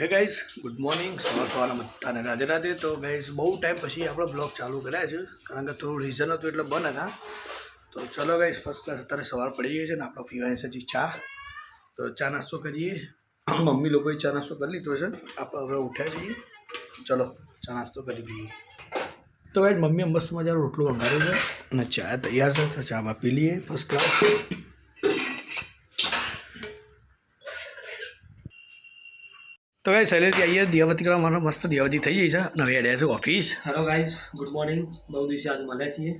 Hey guys good morning સવાર સવારના બધાને રાધે રાધે. તો ગાઈઝ બહુ ટાઈમ પછી આપણે બ્લોગ ચાલુ કર્યા છે. કારણ કે થોડું રીઝન હતું એટલે બંધ હતા. તો ચલો ગાઈઝ ફર્સ્ટ ક્લાસ અત્યારે સવાર પડી ગઈ છે ને આપણે પીવાની છે હજી ચા. તો ચા નાસ્તો કરીએ. મમ્મી લોકોએ ચા નાસ્તો કરી લીધો છે. આપણે હવે ઉઠ્યા છીએ. ચલો, ચા નાસ્તો કરી લઈએ. તો ગાઈઝ મમ્મીએ મસ્ત મજાનો રોટલો વઘાર્યો છે અને ચા તૈયાર છે. તો ચા પી લઈએ. ફર્સ્ટ ક્લાસ તો ગાઈ શૈલેષ આવીએ દિયાવતી કરવા મારો મસ્ત દિયાવતી થઈ ગઈ છે નવી અડ્યા છે office hello guys good morning બહુ દિવસે આજ મળ્યા છીએ.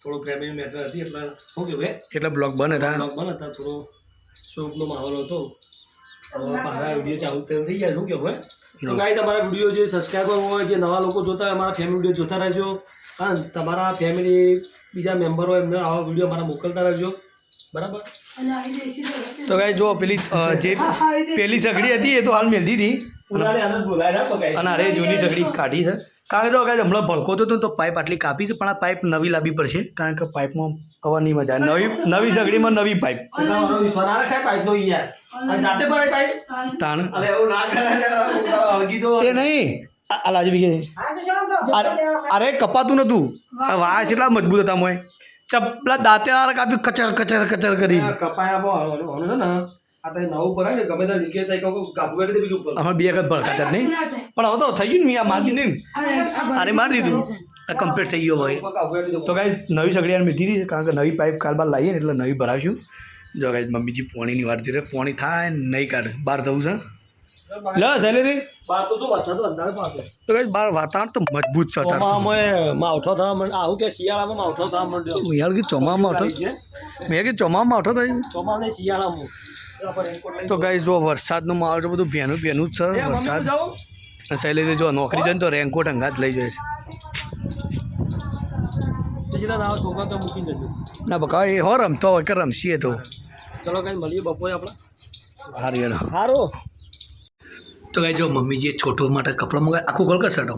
થોડું ફેમિલી મેટર હતી એટલે શું કહેવાય એટલે બ્લોગ બંધ હતા. બ્લોગ બંધ હતા થોડો શોકનો માહોલ હતો. મારા વીડિયો ચાલુ થઈ ગયા શું કહેવાય તો ગાઈ તમારા વીડિયો જે સબસ્ક્રાઈબર હોય જે નવા લોકો જોતા હોય અમારા ફેમિલી વીડિયો જોતા રહેજો. અને તમારા ફેમિલી બીજા મેમ્બર હોય એમને આવા વીડિયો મારા મોકલતા રહેજો. બરાબર? તો ગાઈ જો. પેલી જે પેલી સગડી હતી એ તો હાલ મેલતી હતી. ઉનાળે આનંદ બોલાય ના પકાય અને અરે જૂની સગડી કાઢી છે. કારણ કે જો ગાઈ હમણાં ભડકો તો હતો ને તો પાઇપ આટલી કાપી છે પણ આ પાઇપ નવી લાવવી પડશે. કારણ કે પાઇપમાં હવા નહીં મજા આવે. નવી નવી સગડીમાં નવી પાઇપ. તાણ. અરે એવું ના કરાય અળગી તો એ નહીં. આ આ લાજવી અરે અરે કપાતું નતું. આ વાસ એટલા મજબૂત હતા મોય. ચપલા દાંતે કાપી કચર કચર કચર કરી. ને આ તો નવું ને ગમે ત્યાં દે બીજું અમે બે વખત ભડકાતા જ નહીં. પણ હવે તો થઈ ગયું ને આ મારી દીધી અરે મારી દીધું. કમ્પ્લીટ થઈ ગયો ભાઈ. તો કાંઈ નવી સગડિયાને મીઠી હતી કારણ કે નવી પાઇપ કારબાર લાવીએ ને એટલે નવી ભરાવશું જો કાંઈ મમ્મીજી પોણીની વાત છે પોણી થાય નહીં કાઢે. બહાર થવું છે. લ સેલેરી બાર તો વરસાદ તો કાંઈ બહાર વાતાવરણ તો મજબૂત છે ચોમામાં માવઠો થવા માંડ્યો આવું કે શિયાળામાં માવઠો થવા માંડ્યો. મેં યાર ચોમામાં મેં ચોમામાં થઈ ચોમાને શિયાળામાં. લઈને તો ગાઈ જો વરસાદનું માહોલ છે બધું ભેનું ભેનું જ છે વરસાદ. શૈલેષ જો નોકરી જાય ને તો રેનકોટ અંગાત લઈ જાય છે. ના બકા એ હો રમતો હોય કે રમશીએ તો. ચલો કઈ મળીએ બપોરે આપણે. હારી હારું. તો કાંઈ જો મમ્મીજીએ છોટો માટે કપડાં મંગાવ્યા આખું ગોળ તો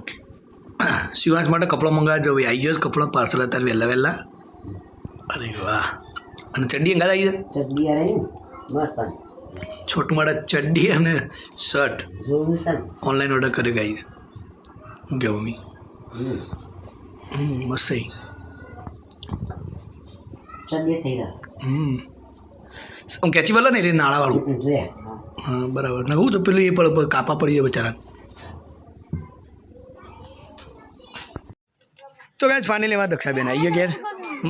શિવાંશ માટે કપડાં મંગાવ્યા જો ભાઈ આવી ગયો કપડાં પાર્સલ અત્યારે વહેલા વહેલા. અરે વાહ. અને ચડ્ડી અંગાત આવી મસ્ત છોટું માટે ચડ્ડી અને શર્ટ. ઓનલાઈન ઓર્ડર કર્યો ગાઈશ ગયો મમ્મી? મસ્ત થઈ ચટણી થઈ રહ્યા હમ. હું કેચી બોલે ને એ નાળાવાળું. હા બરાબર. ને હું તો પેલું એ પડે કાપા પડી જાય બચારા. તો કાંઈ ફાઇનલી એમાં દક્ષાબેન આવી ગયા ઘેર.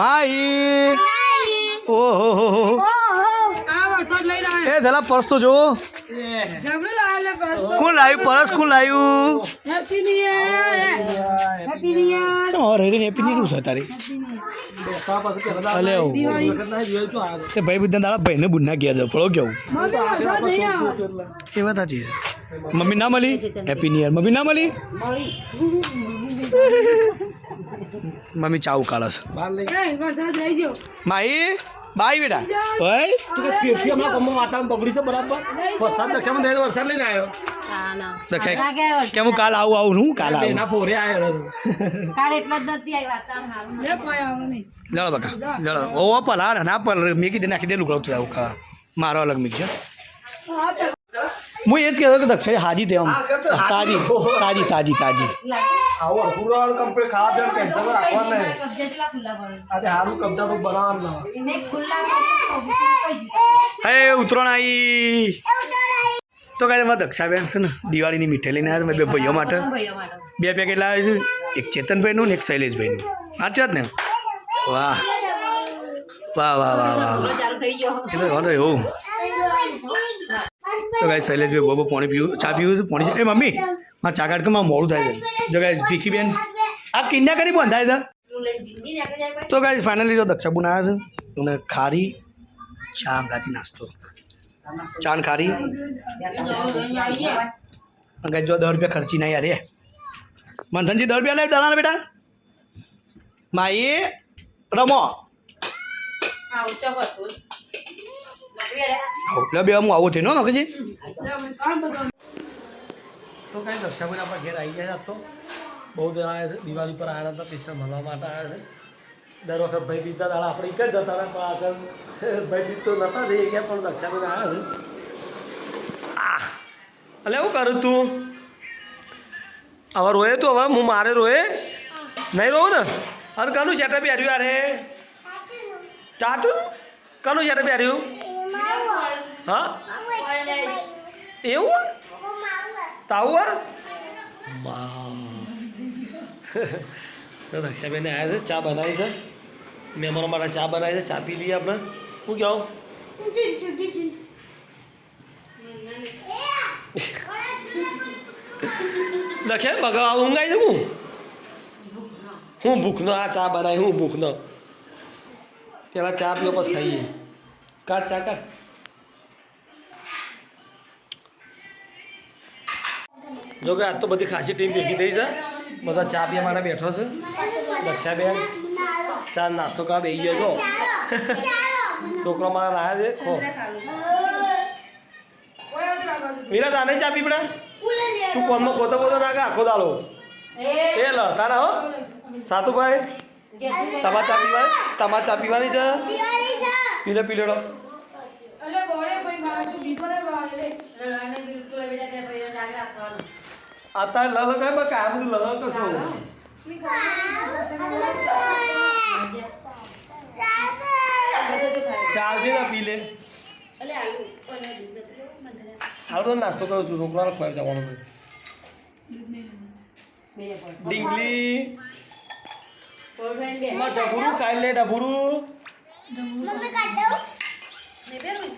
માઈ ઓહો. હો હો એ જલા પર્સ તો જો કોણ લાવ્યું પર્સ. કોણ લાવ્યું તો રેડી હેપી નહીં છે તારી. અલે તે ભાઈ બધા તારા ભાઈને બુના ઘેર જાવ પડો કેવું? એ વાત સાચી છે? મમ્મી ના મળી? હેપી ન્યુ યર મમ્મી ના મળી? મમ્મી ચાવું લઈ માઈ બાય બેટા. ભાઈ? તું કે પેશી હમણાં કમમાં વાતાવરણ બગડ્યું છે બરાબર. વરસાદ દક્ષામાં થયો તો વરસાદ લઈને આવ્યો. દક્ષા કેમ હું કાલ આવું આવું હું કાલ આવું? એના પોરે આવ્યો કાલ એટલા જ નથી આવી વાતાવરણ જળો બકા જળો ઓ પલાર ના પર મેં કીધું નાખી દેલું તું આવું ખા. મારો અલગ મિક્સ છે. હું એ જ કહેતો કે દક્ષાઈ હાજી તે આમ તાજી તાજી તાજી તાજી. આવો કમ્પ્લીટ ખાવા પીવાનું ટેન્શન રાખવાનું નહીં. આજે કબજા બનાવવાનું હે ઉતરણ આવી તો કાંઈ દક્ષા દક્ષાબેન છે ને દિવાળીની મીઠાઈ લઈને આવ્યા મેં બે ભાઈઓ માટે. બે પેકેટ લાવે છે. એક ચેતનભાઈનું ને એક શૈલેષભાઈનું. સાચી જ ને? વાહ. વાહ વાહ વાહ વાહ એવું તો ગાય શૈલેષભાઈ બહુ પાણી પીવું. ચા પીવું છે, પાણી એ મમ્મી, મારા ચા કાઢ કે મારું મોડું થાય છે. જો ગાય ભીખી બેન, આ કિન્યા કરી બંધાય છે? તું ગાય ફાઇનલી જો દક્ષાબુન આવ્યા છે અને ખારી ચા અંગાથી નાસ્તો. ચા ખારી? ગાય જો દસ રૂપિયા ખર્ચી ના યાર એ મંથનજી, દસ રૂપિયા લે દલાના બેટા? માઈ રમો. આવું અરે એટલે બે હું આવું થઈને નોકજી તો કાંઈ દક્ષાભાઈ આપણા ઘેર આવી ગયા તો બહુ જણા આવ્યા છે દિવાળી પર આવ્યા હતા પૈસા મળવા માટે આવ્યા છે. દર વખત ભાઈ બીજના દાડા આપણે એક જ જતા હતા પણ આગળ ભાઈ બીજ તો નતા થઈ ગયા પણ દક્ષાબેન આવ્યા છે. અલે શું કરું તું? હવે રોયે તું હવે? હું મારે રોયે? નહીં રોવું ને? અરે કનું શેટર પહેર્યું અરે ચાતું કનું શેટર પહેર્યું? હા? એવું? તાવું આ? રક્ષાબેન આવ્યા છે, ચા બનાવી છે. મહેમાનો માટે ચા બનાવી છે, ચા પી લઈએ આપણે. શું કહું લખે બગા ઊંઘાઈ છે હું હું ભૂખનો આ ચા બનાવી, હું ભૂખનો. પેલા ચા પીઓ, પછી ખાઈએ. કાઢ ચા કાઢ જો કે આજ તો બધી ખાસી ટીમ ભેગી થઈ છે. બધા ચા પીવા માટે બેઠો છે. બેન ચા નાસ્તો કા બે ગયો છો. છોકરો મારા લાયા છે. ખો. વીરા તાને ચા પી પડે? તું કોનમાં ખોતો ખોતો નાખે આખો દાળો એ લડતા ના હો. સાતુભાઈ તમાર ચા પીવા તમાર ચા પીવાની છે? પીલે પીલેડો અત્યારે લલ કઈ બકા આ બધું લલ કશો ચાલજે ના પી લે. હાલ તો નાસ્તો કરું છું છોકરાને ખવાઈ જવાનું ડીંગલી. માં ડભુરું ખાઈ લે ડભુરું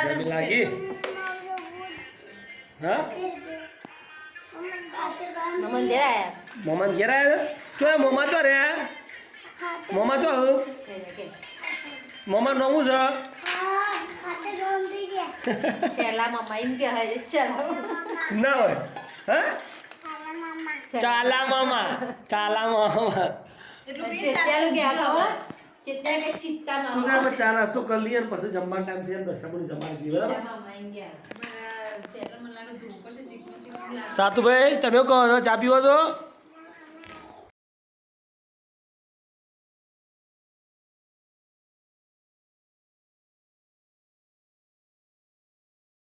ગરમી લાગી હા મંદિર આયા મોમાં ઘેર આવ્યા તો એ મોમાં તો રે મોમાં તો મોમાં નવું છે શેલા મમ્મા એમ કહેવાય છે શેલા ના હોય હા ચાલા મામા ચાલા મામા ચા નાસ્તો કરી લઈએ ને પછી જમવા ટાઈમ થયા દક્ષાપુરી જમવાનું બરાબર? સાતુભાઈ તમે કહો છો ચા પીવો છો?